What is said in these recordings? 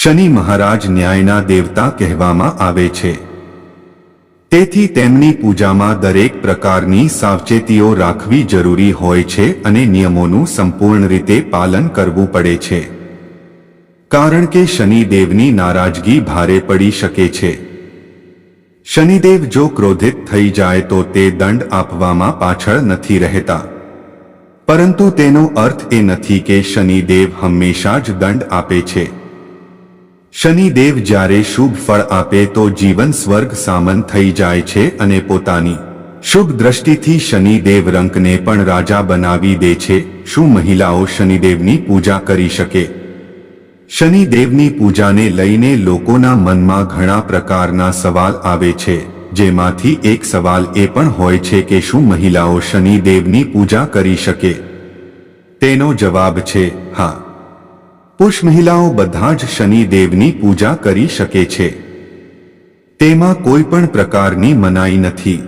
શનિ મહારાજ ન્યાયના દેવતા કહેવામાં આવે છે. તેથી તેમની પૂજામાં દરેક પ્રકારની સાવચેતીઓ રાખવી જરૂરી હોય છે અને નિયમોનું સંપૂર્ણ રીતે પાલન કરવું પડે છે. કારણ કે શનિદેવની નારાજગી ભારે પડી શકે છે. શનિદેવ જો ક્રોધિત થઈ જાય તો તે દંડ આપવામાં પાછળ નથી રહેતા. પરંતુ તેનો અર્થ એ નથી કે શનિદેવ હંમેશા જ દંડ આપે છે. શનિદેવ જ્યારે શુભ ફળ આપે તો જીવન સ્વર્ગ સામન થઈ જાય છે અને પોતાની શુભ દ્રષ્ટિથી શનિદેવ રંકને પણ રાજા બનાવી દે છે. શું મહિલાઓ શનિદેવની પૂજા કરી શકે? શનિદેવની પૂજાને લઈને લોકોના મનમાં ઘણા પ્રકારના સવાલ આવે છે. જેમાંથી એક સવાલ એ પણ હોય છે કે શું મહિલાઓ શનિદેવની પૂજા કરી શકે? તેનો જવાબ છે, હા. પુરુષ મહિલાઓ બધા જ શનિદેવની પૂજા કરી શકે છે. તેમાં કોઈ પણ પ્રકારની મનાઈ નથી.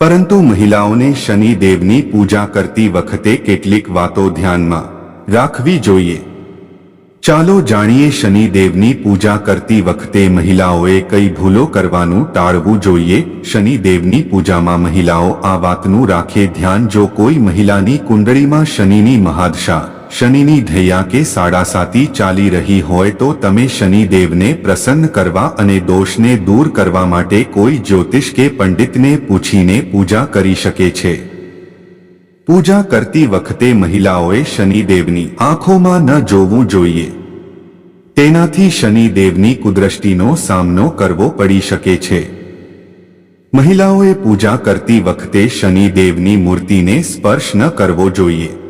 પરંતુ મહિલાઓને શનિદેવની પૂજા કરતી વખતે કેટલીક વાતો ધ્યાનમાં રાખવી જોઈએ. ચાલો જાણીએ શનિદેવની પૂજા કરતી વખતે મહિલાઓએ કઈ ભૂલો કરવાનું ટાળવું જોઈએ. શનિદેવની પૂજામાં મહિલાઓ આ વાતનું રાખે ધ્યાન જો કોઈ મહિલાની કુંડળીમાં શનિની મહાદશા શનિની ધૈયા કે સાડાસાતી ચાલી રહી હોય તો તમે શનિદેવને પ્રસન્ન કરવા અને દોષને દૂર કરવા માટે કોઈ જ્યોતિષ કે પંડિતને પૂછીને પૂજા કરી શકે છે. પૂજા કરતી વખતે મહિલાઓએ શનિદેવની આંખોમાં ન જોવું જોઈએ. તેનાથી શનિદેવની કુદ્રષ્ટિનો સામનો કરવો પડી શકે છે. મહિલાઓએ પૂજા કરતી વખતે શનિદેવની મૂર્તિને સ્પર્શ ન કરવો જોઈએ.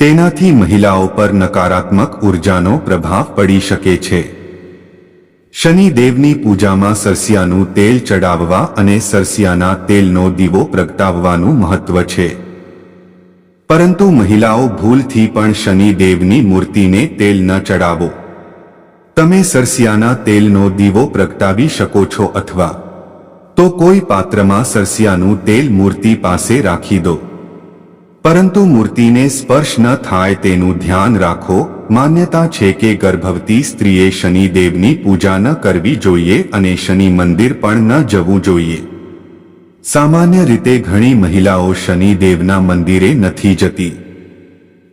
તેનાથી મહિલાઓ પર નકારાત્મક ઉર્જાનો પ્રભાવ પડી શકે છે. શનિદેવની પૂજામાં સરસિયાનું તેલ ચડાવવા અને સરસિયાના તેલનો દીવો પ્રગટાવવાનું મહત્વ છે. પરંતુ મહિલાઓ ભૂલથી પણ શનિદેવની મૂર્તિને તેલ ન ચડાવો. તમે સરસિયાના તેલનો દીવો પ્રગટાવી શકો છો અથવા તો કોઈ પાત્રમાં સરસિયાનું તેલ મૂર્તિ પાસે રાખી દો. પરંતુ મૂર્તિને સ્પર્શ ન થાય તેનું ધ્યાન રાખો. માન્યતા છે કે ગર્ભવતી સ્ત્રીએ શનિદેવની પૂજા ન કરવી જોઈએ અને શનિ મંદિર પણ ન જવું જોઈએ. સામાન્ય રીતે ઘણી મહિલાઓ શનિદેવના મંદિરે નથી જતી.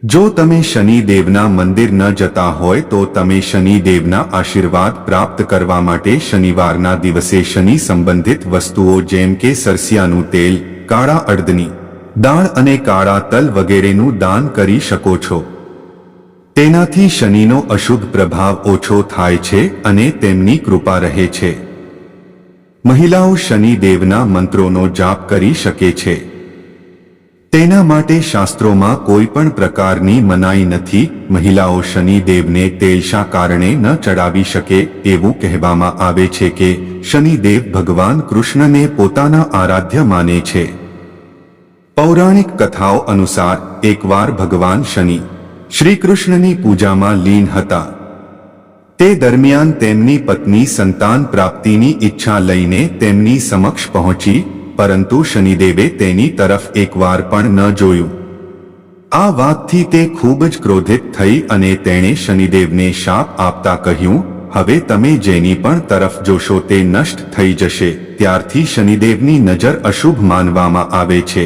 જો તમે શનિદેવના મંદિર ન જતા હોય તો તમે શનિદેવના આશીર્વાદ પ્રાપ્ત કરવા માટે શનિવારના દિવસે શનિ સંબંધિત વસ્તુઓ જેમ કે સરસિયાનું તેલ, કાળા અડદની દાળ અને કાળા તલ વગેરેનું દાન કરી શકો છો. તેનાથી શનિનો અશુભ પ્રભાવ ઓછો થાય છે અને તેમની કૃપા રહે છે. મહિલાઓ શનિદેવના મંત્રોનો જાપ કરી શકે છે. તેના માટે શાસ્ત્રોમાં કોઈ પણ પ્રકારની મનાઈ નથી, મહિલાઓ શનિદેવને તેલશા કારણે ન ચડાવી શકે એવું કહેવામાં આવે છે કે શનિદેવ ભગવાન કૃષ્ણને પોતાના આરાધ્ય માને છે. પૌરાણિક કથાઓ અનુસાર એકવાર ભગવાન શનિ શ્રી કૃષ્ણની પૂજામાં લીન હતા. તે દરમિયાન તેમની પત્ની સંતાન પ્રાપ્તિની ઈચ્છા લઈને તેમની સમક્ષ પહોંચી, પરંતુ શનિદેવે તેની તરફ એકવાર પણ ન જોયું. આ વાતથી તે ખૂબ જ ક્રોધિત થઈ અને તેણે શનિદેવને શાપ આપતા કહ્યું, હવે તમે જેની પણ તરફ જોશો તે નષ્ટ થઈ જશે, ત્યારથી શનિદેવની નજર અશુભ માનવામાં આવે છે.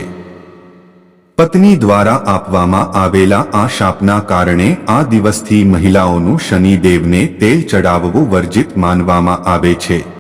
પત્ની દ્વારા આપવામાં આવેલા આ શાપના કારણે આ દિવસથી મહિલાઓનું શનિદેવને તેલ ચડાવવું વર્જિત માનવામાં આવે છે.